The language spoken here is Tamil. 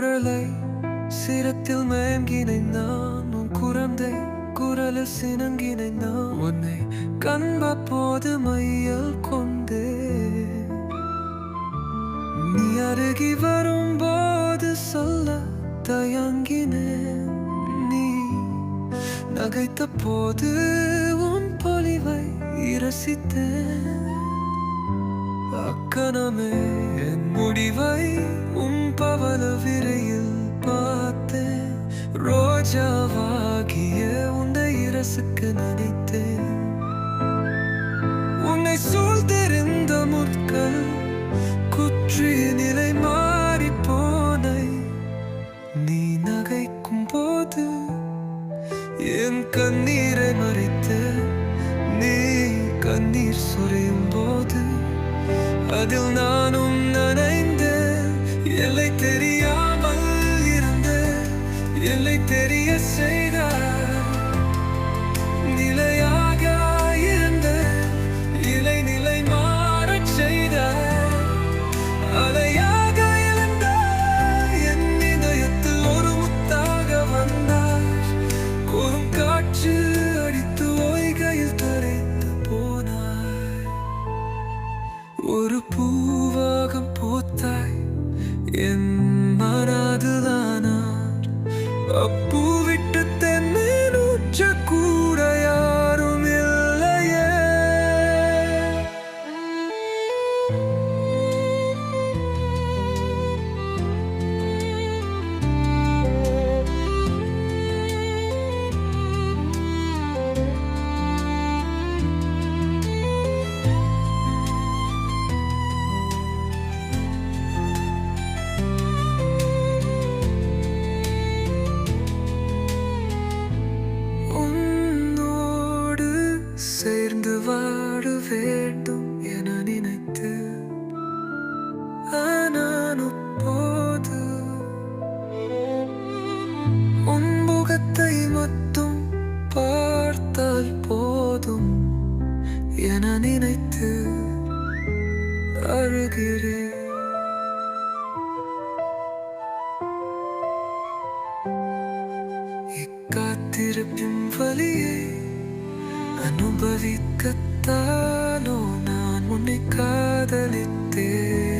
மழலை சிரத்தில் மயங்கினை நான் உன் குழந்தை குரல சினங்கினை நான் உன்னை கண்ப போது மையல் கொண்டே. நீ அருகி வரும்போது சொல்ல தயங்கினேன். நீ நகைத்த போது உன் பொலிவை இரசித்தேன். அக்கணமே என் முடிவை உன் பவல விரையில் பார்த்தேன். ரோஜாவாகிய உன்னை இரசுக்கு நினைத்தேன். உன்னை சூழ்ந்திருந்த முட்கள் குற்றி நிலை மாறி போனை நீ நகைக்கும் போது என் கண்ணீரை மறைத்து நீ கண்ணீர் சுரையும் போது அதில் நானும் நனைந்து எல்லை தெரியாமல் இருந்த எல்லை தெரிய செய்தார். ஒரு பூவாகம் போத்தாய். என் மனதுதானார் அப்பூ சேர்ந்து வாழ வேண்டும் என நினைத்து நான் போது உன்முகத்தை மட்டும் பார்த்தால் போதும் என நினைத்து அழுகிறேன். காத்திருப்பின் வழியே அனுபவிக்கத்தானோ நான் உன்னை காதலித்தேன்.